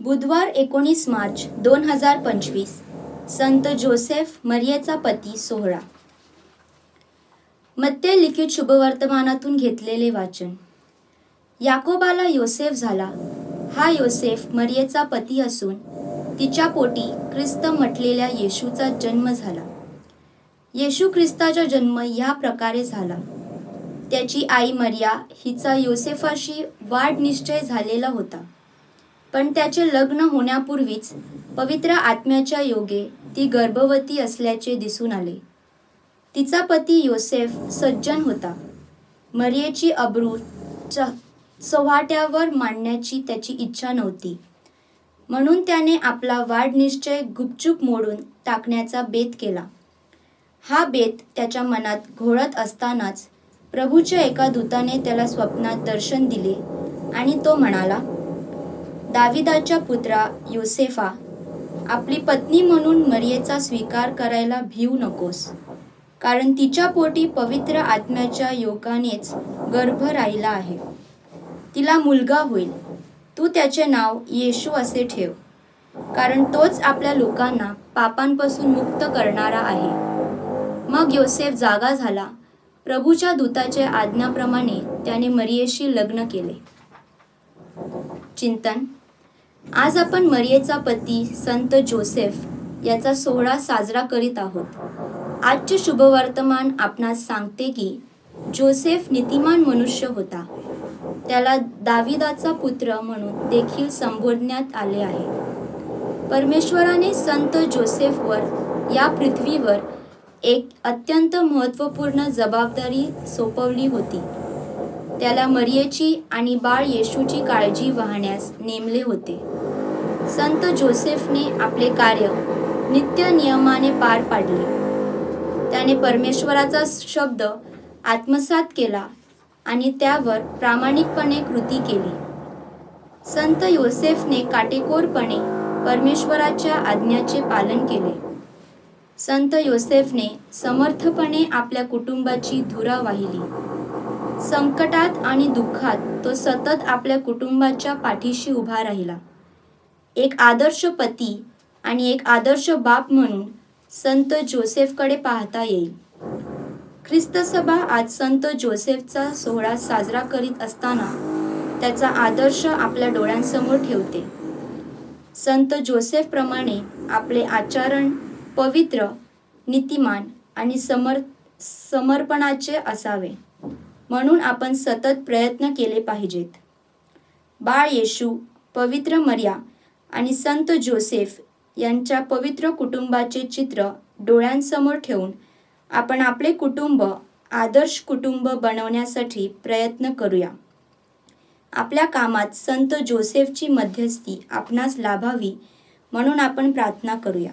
बुधवार एकोणीस मार्च दोन हजार पंचवीस. संत जोसेफ मरियेचा पती सोहळा. मत्ते लिखित शुभवर्तमानातून घेतलेले वाचन. याकोबाला योसेफ झाला. हा योसेफ मरियेचा पती असून तिच्या पोटी ख्रिस्त म्हटलेल्या येशूचा जन्म झाला. येशू ख्रिस्ताचा जन्म या प्रकारे झाला. त्याची आई मरिया हिचा योसेफाशी वाढ निश्चय झालेला होता. पण त्याचे लग्न होण्यापूर्वीच पवित्र आत्म्याच्या योगे ती गर्भवती असल्याचे दिसून आले. तिचा पती योसेफ सज्जन होता. मरियेची अब्रू च चव्हाट्यावर मांडण्याची त्याची इच्छा नव्हती. म्हणून त्याने आपला वाढनिश्चय गुपचूप मोडून टाकण्याचा बेत केला. हा बेत त्याच्या मनात घोळत असतानाच प्रभूच्या एका दूताने त्याला स्वप्नात दर्शन दिले आणि तो म्हणाला दाविदाच्या पुत्रा योसेफा आपली पत्नी म्हणून मरियेचा स्वीकार करायला भिवू नकोस कारण तिच्या पोटी पवित्र आत्म्याच्या योगानेच गर्भ राहिला आहे. तिला मुलगा होईल. तू त्याचे नाव येशू असे ठेव कारण तोच आपल्या लोकांना पापांपासून मुक्त करणारा आहे. मग योसेफ जागा झाला. प्रभूच्या दूताच्या आज्ञाप्रमाणे त्याने मरियेशी लग्न केले. चिंतन आज आपण मरियेचा पती संत जोसेफ याचा सोहळा साजरा करीत आहोत. आजचे शुभवर्तमान आपणास सांगते की जोसेफ नीतिमान मनुष्य होता. त्याला दाविदाचा पुत्र म्हणून देखील संबोधण्यात आले आहे. परमेश्वराने संत जोसेफवर या पृथ्वीवर एक अत्यंत महत्त्वपूर्ण जबाबदारी सोपवली होती. त्याला मरियेची आणि बाळ येशूची काळजी वाहण्यास नेमले होते. संत जोसेफने आपले कार्य नित्य नियमाने पार पाडले. त्याने परमेश्वराचा शब्द आत्मसात केला आणि त्यावर प्रामाणिकपणे कृती केली. संत योसेफने काटेकोरपणे परमेश्वराच्या आज्ञाचे पालन केले. संत योसेफने समर्थपणे आपल्या कुटुंबाची धुरा वाहिली. संकटात आणि दुःखात तो सतत आपल्या कुटुंबाच्या पाठीशी उभा राहिला. एक आदर्श पती आणि एक आदर्श बाप म्हणून संत जोसेफकडे पाहता येईल. ख्रिस्तसभा आज संत जोसेफचा सोहळा साजरा करीत असताना त्याचा आदर्श आपल्या डोळ्यांसमोर ठेवते. संत जोसेफप्रमाणे आपले आचरण पवित्र नीतिमान आणि समर समर्पणाचे असावे. म्हणून आपण सतत प्रयत्न केले पाहिजेत. बाळ येशू पवित्र मर्या आणि संत जोसेफ यांच्या पवित्र कुटुंबाचे चित्र डोळ्यांसमोर ठेवून आपण आपले कुटुंब आदर्श कुटुंब बनवण्यासाठी प्रयत्न करूया. आपल्या कामात संत जोसेफची मध्यस्थी आपणास लाभावी म्हणून आपण प्रार्थना करूया.